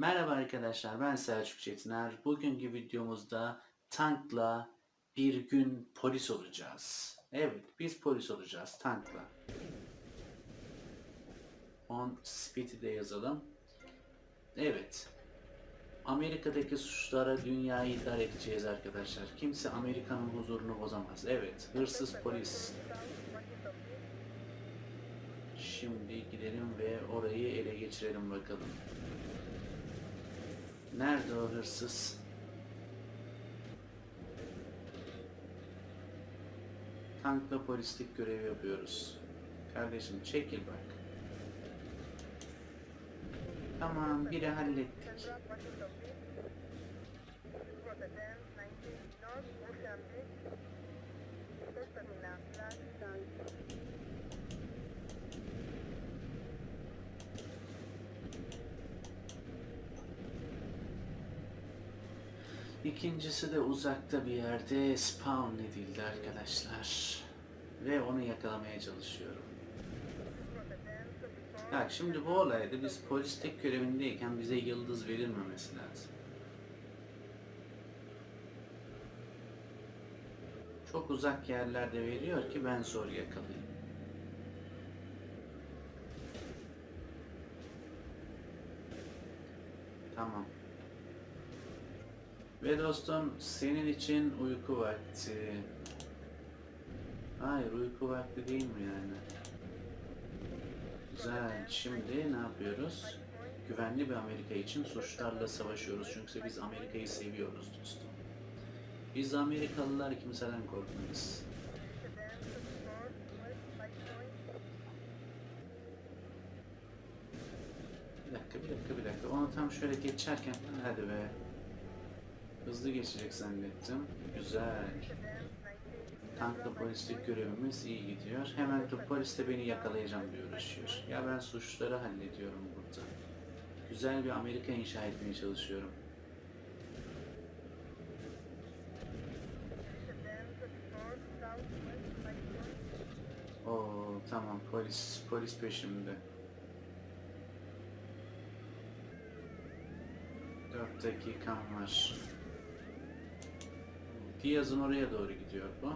Merhaba arkadaşlar ben Selçuk Çetiner. Bugünkü videomuzda tankla bir gün polis olacağız. Evet biz polis olacağız tankla. On speed'i de yazalım. Evet. Amerika'daki suçlara dünyayı idare edeceğiz arkadaşlar. Kimse Amerika'nın huzurunu bozamaz. Evet hırsız polis. Şimdi gidelim ve orayı ele geçirelim bakalım. Nerede o hırsız? Tankla polislik görevi yapıyoruz. Kardeşim çekil bak. Tamam biri hallettik. İkincisi de uzakta bir yerde spawn edildi arkadaşlar. Ve onu yakalamaya çalışıyorum. Bak şimdi bu olayda biz polis tek görevindeyken bize yıldız verilmemesi lazım. Çok uzak yerlerde veriyor ki ben zor yakalayayım. Tamam. Ve dostum senin için uyku vakti. Hayır uyku vakti değil mi yani? Güzel. Şimdi ne yapıyoruz? Güvenli bir Amerika için suçlarla savaşıyoruz. Çünkü biz Amerika'yı seviyoruz dostum. Biz Amerikalılar kimseden korkmayız. Bir dakika, bir dakika, bir dakika. Onu tam şöyle geçerken, hadi be. Hızlı geçecek zannettim. Güzel. Tankla polislik görevimiz iyi gidiyor. Hemen de polis de beni yakalayacağım diye uğraşıyor. Ya ben suçları hallediyorum burada. Güzel bir Amerika inşa etmeye çalışıyorum. Oo tamam polis polis peşimde. Dört dakikam var. Diaz'ın oraya doğru gidiyor bu.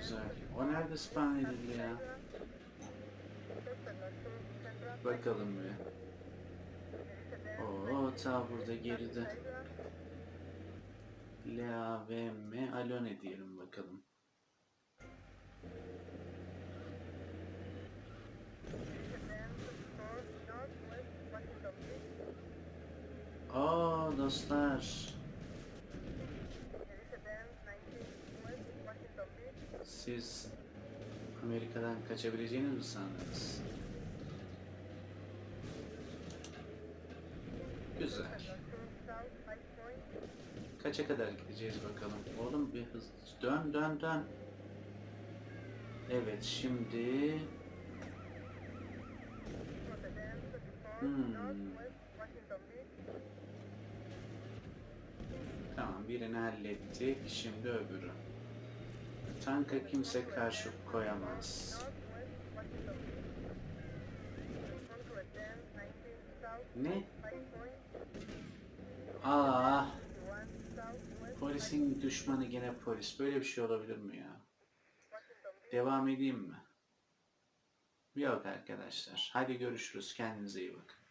Güzel. O nerede spawn edildi ya? Bakalım bir. Oo ta burada geride. LAVM Alone diyelim bakalım. Aa dostlar. Siz Amerika'dan kaçabileceğinizi mi sandınız? Güzel. Kaça kadar gideceğiz bakalım. Oğlum bir hız. Dön dön dön. Evet şimdi. Hmm. Tamam birini hallettik. Şimdi öbürü. Tanka kimse karşı koyamaz. Ne? Aa, polisin düşmanı gene polis. Böyle bir şey olabilir mi ya? Devam edeyim mi? Yok arkadaşlar. Hadi görüşürüz. Kendinize iyi bakın.